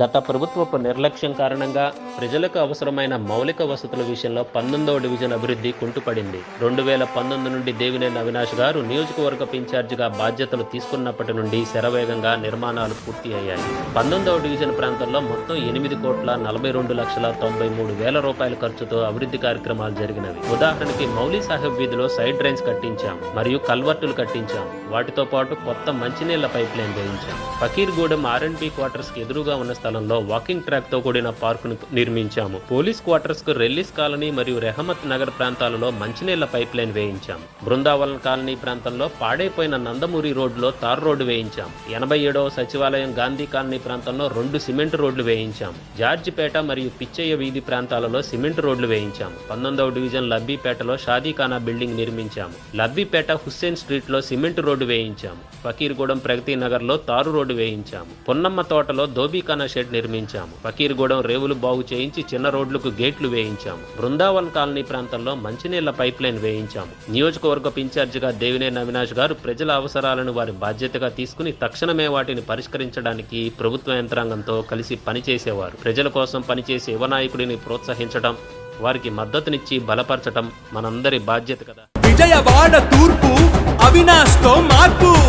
గత ప్రభుత్వపు నిర్లక్ష్యం కారణంగా ప్రజలకు అవసరమైన మౌలిక వసతుల విషయంలో పంతొమ్మిదవ డివిజన్ అభివృద్ధి కుంటుపడింది. రెండు వేల పంతొమ్మిది నుండి దేవినేని అవినాష్ గారు నియోజకవర్గపు ఇన్ఛార్జిగా బాధ్యతలు తీసుకున్నప్పటి నుండి శరవేగంగా నిర్మాణాలు పూర్తి అయ్యాయి పంతొమ్మిదవ డివిజన్ ప్రాంతంలో మొత్తం ఎనిమిది కోట్ల నలభై రెండు లక్షల తొంభై మూడు వేల రూపాయల ఖర్చుతో అభివృద్ధి కార్యక్రమాలు జరిగినవి. ఉదాహరణకి మౌలి సాహెబ్ వీధిలో సైడ్ డ్రైన్స్ కట్టించాం మరియు కల్వర్టులు కట్టించాం. వాటితో పాటు కొత్త మంచినీళ్ళ పైప్ లైన్ వేయించాం. ఫకీర్గూడెం ఆర్ఎండ్బి క్వార్టర్స్ ఎదురుగా ఉన్న స్థలంలో వాకింగ్ ట్రాక్తో కూడిన పార్కును నిర్మించాము. పోలీస్ క్వార్టర్స్కు రెల్లిస్ కాలనీ మరియు రెహమత్ నగర్ ప్రాంతాలలో మంచినీళ్ళ పైప్ లైన్ వేయించాం బృందావనం కాలనీ ప్రాంతంలో పాడైపోయిన నందమూరి రోడ్లో తార్ రోడ్డు వేయించాం ఎనభై ఏడవ సచివాలయం గాంధీ కాలనీ ప్రాంతంలో రెండు సిమెంట్ రోడ్లు వేయించాం జార్జిపేట మరియు పిచ్చయ్య వీధి ప్రాంతాలలో సిమెంట్ రోడ్లు వేయించాం పంతొమ్మిదవ డివిజన్ లబ్బీపేటలో షాదీఖానా బిల్డింగ్ నిర్మించాము. లబ్బీపేట హుస్సేన్ స్ట్రీట్లో సిమెంట్ రోడ్డు వేయించాము. ఫకీర్గూడెం ప్రగతి నగర్లో తారు రోడ్డు వేయించాము. పొన్నమ్మ తోటలో దోబీఖానా షెడ్ నిర్మించాము. ఫకీర్గూడెం రేవులు బాగు చేయించి చిన్న రోడ్లకు గేట్లు వేయించాము. బృందావన్ కాలనీ ప్రాంతంలో మంచినీళ్ళ పైప్ లైన్ వేయించాము. నియోజకవర్గ ఇన్ఛార్జిగా దేవినేని అవినాష్ గారు ప్రజల అవసరాలను వారి బాధ్యతగా తీసుకుని తక్షణమే వాటిని పరిష్కరించడానికి ప్రభుత్వ యంత్రాంగంతో కలిసి పనిచేసేవారు. ప్రజల కోసం పనిచేసే యువ నాయకుడిని ప్రోత్సహించడం వారికి మద్దతునిచ్చి బలపరచడం మనందరి బాధ్యత కదా. విజయవాడ తూర్పు అవినాష్తో మార్పు.